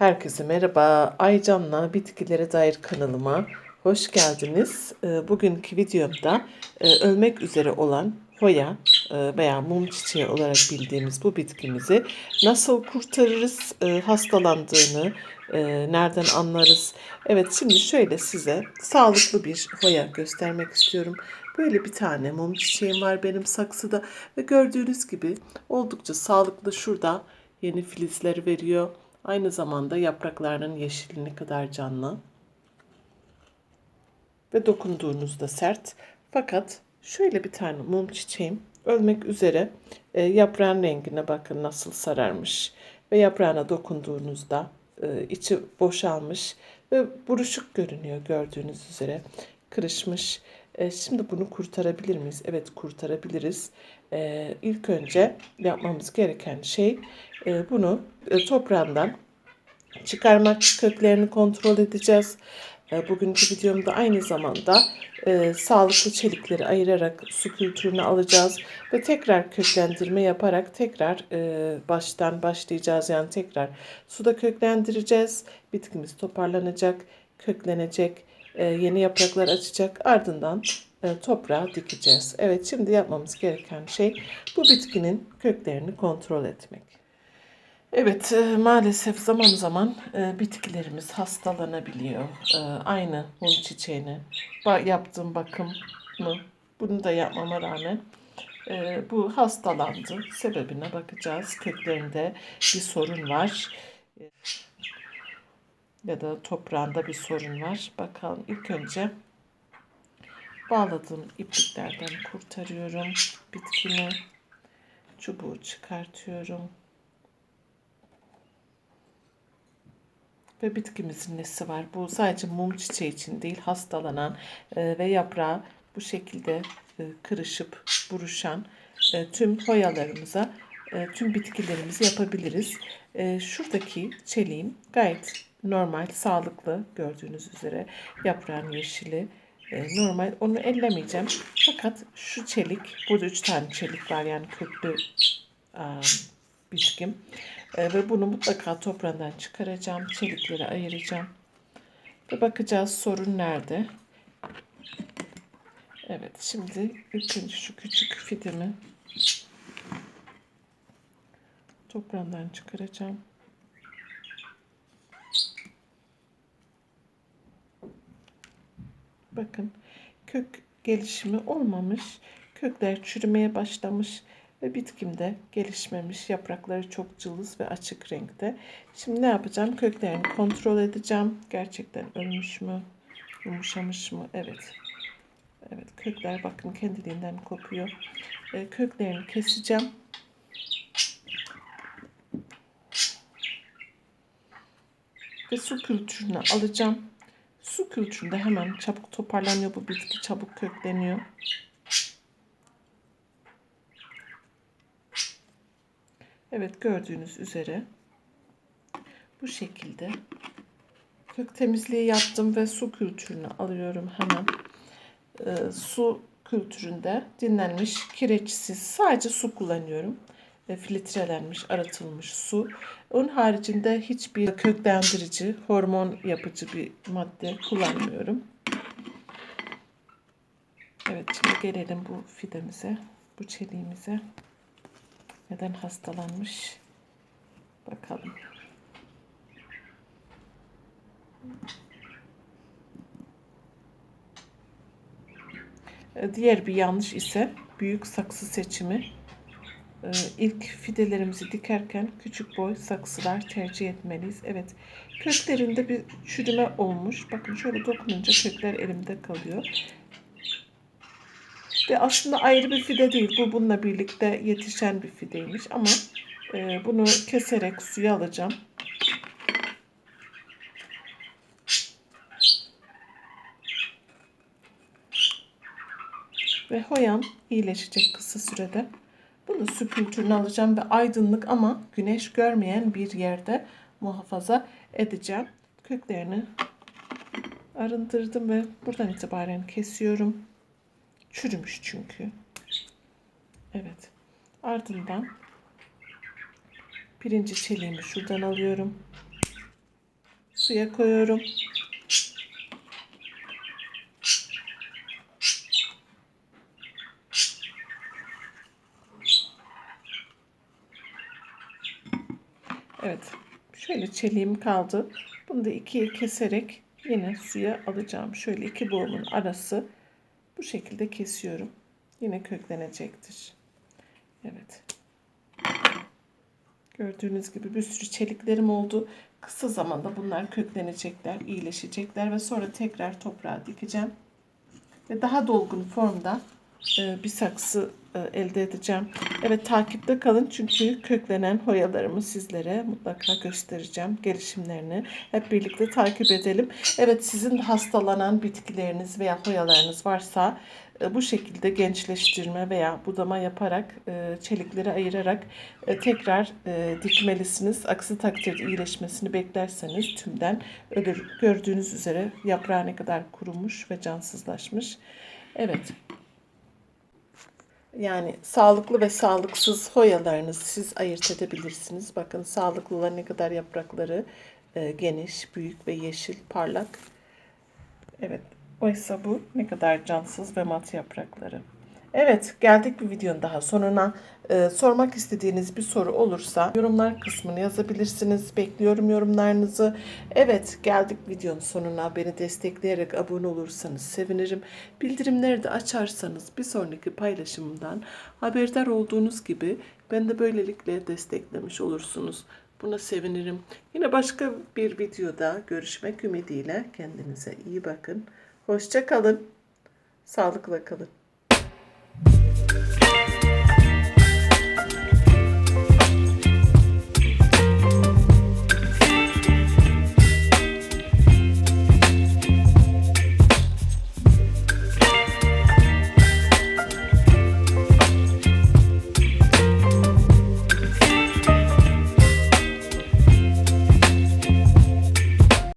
Herkese merhaba. Aycan'la bitkilere dair kanalıma hoş geldiniz. Ee, Bugünkü videomda e, ölmek üzere olan hoya e, veya mum çiçeği olarak bildiğimiz bu bitkimizi nasıl kurtarırız, e, hastalandığını nereden anlarız? Evet şimdi şöyle size sağlıklı bir hoya göstermek istiyorum. Böyle bir tane mum çiçeğim var benim saksıda ve gördüğünüz gibi oldukça sağlıklı şurada yeni filizler veriyor. Aynı zamanda yapraklarının yeşilliğine kadar canlı. Ve dokunduğunuzda sert. Fakat şöyle bir tane mum çiçeğim ölmek üzere e, yaprağın rengine bakın nasıl sararmış. Ve yaprağına dokunduğunuzda e, içi boşalmış ve buruşuk görünüyor gördüğünüz üzere. Kırışmış. E, şimdi bunu kurtarabilir miyiz? Evet kurtarabiliriz. E, ilk önce yapmamız gereken şey e, bunu e, toprağından çıkarmak, köklerini kontrol edeceğiz. E, Bugünkü videomda aynı zamanda e, sağlıklı çelikleri ayırarak su kültürünü alacağız ve tekrar köklendirme yaparak tekrar e, baştan başlayacağız. Yani tekrar suda köklendireceğiz. Bitkimiz toparlanacak, köklenecek, yeni yapraklar açacak. Ardından e, toprağa dikeceğiz. Evet şimdi yapmamız gereken şey bu bitkinin köklerini kontrol etmek. Evet, e, maalesef zaman zaman e, bitkilerimiz hastalanabiliyor. Aynı mum çiçeğine yaptığım bakım mı? Bunu da yapmama rağmen bu hastalandı. Sebebine bakacağız. Köklerinde bir sorun var. Ya da toprağında bir sorun var. Bakalım ilk önce bağladığım ipliklerden kurtarıyorum bitkimi. Çubuğu çıkartıyorum. Ve bitkimizin nesi var? Bu sadece mum çiçeği için değil, hastalanan e, ve yaprağı bu şekilde e, kırışıp buruşan e, tüm hoyalarımıza, tüm bitkilerimizi yapabiliriz. Şuradaki çeliğim gayet normal, sağlıklı gördüğünüz üzere yaprağın yeşili e, normal. Onu ellemeyeceğim. Fakat şu çelik, burada üç tane çelik var yani köklü aa, bitkim. E, ve bunu mutlaka toprağından çıkaracağım. Çelikleri ayıracağım. Ve bakacağız sorun nerede. Evet şimdi önce şu küçük fidemi toprağından çıkaracağım. Bakın kök gelişimi olmamış. Kökler çürümeye başlamış ve bitkimde gelişmemiş. Yaprakları çok cılız ve açık renkte. Şimdi ne yapacağım? Köklerini kontrol edeceğim. Gerçekten ölmüş mü? Yumuşamış mı? Evet. Evet kökler bakın kendiliğinden kopuyor. Ee, köklerini keseceğim. Ve su kültürünü alacağım. Su kültüründe hemen çabuk toparlanıyor bu bitki. Çabuk kökleniyor. Evet gördüğünüz üzere bu şekilde kök temizliği yaptım ve su kültürünü alıyorum hemen. Ee, su kültüründe dinlenmiş kireçsiz sadece su kullanıyorum. Filtrelenmiş, arıtılmış su. Onun haricinde hiçbir köklendirici, hormon yapıcı bir madde kullanmıyorum. Evet şimdi gelelim bu fidemize, bu çeliğimize. Neden hastalanmış? Bakalım. Diğer bir yanlış ise büyük saksı seçimi. Ee, İlk fidelerimizi dikerken küçük boy saksılar tercih etmeliyiz. Evet, köklerinde bir çürüme olmuş. Bakın şöyle dokununca kökler elimde kalıyor. Ve aslında ayrı bir fide değil. Bu bununla birlikte yetişen bir fideymiş ama e, bunu keserek suya alacağım. Ve hoyam iyileşecek kısa sürede. Bunu su kültürüne alacağım ve aydınlık ama güneş görmeyen bir yerde muhafaza edeceğim. Köklerini arındırdım ve buradan itibaren kesiyorum. Çürümüş çünkü. Evet. Ardından pirinci çeliğimi şuradan alıyorum. suya koyuyorum. Evet. Şöyle çeliğim kaldı. Bunu da ikiye keserek yine suya alacağım. Şöyle iki boğumun arası bu şekilde kesiyorum. Yine köklenecektir. Evet. Gördüğünüz gibi bir sürü çeliklerim oldu. Kısa zamanda bunlar köklenecekler, iyileşecekler ve sonra tekrar toprağa dikeceğim. Ve daha dolgun formda e, bir saksı elde edeceğim. Evet takipte kalın çünkü köklenen hoyalarımı sizlere mutlaka göstereceğim. Gelişimlerini hep birlikte takip edelim. Evet sizin hastalanan bitkileriniz veya hoyalarınız varsa e, bu şekilde gençleştirme veya budama yaparak e, çelikleri ayırarak e, tekrar e, dikmelisiniz. Aksi takdirde iyileşmesini beklerseniz tümden ölür. Gördüğünüz üzere yaprağı ne kadar kurumuş ve cansızlaşmış. Evet. Yani sağlıklı ve sağlıksız hoyalarınızı siz ayırt edebilirsiniz. Bakın sağlıklılar ne kadar yaprakları e, geniş, büyük ve yeşil, parlak. Evet. Oysa bu ne kadar cansız ve mat yaprakları. Evet, geldik bir videonun daha sonuna. Ee, sormak istediğiniz bir soru olursa yorumlar kısmını yazabilirsiniz. Bekliyorum yorumlarınızı. Evet, geldik videonun sonuna. Beni destekleyerek abone olursanız sevinirim. Bildirimleri de açarsanız bir sonraki paylaşımımdan haberdar olduğunuz gibi ben de böylelikle desteklemiş olursunuz. Buna sevinirim. Yine başka bir videoda görüşmek ümidiyle kendinize iyi bakın. Hoşça kalın. Sağlıkla kalın. thank you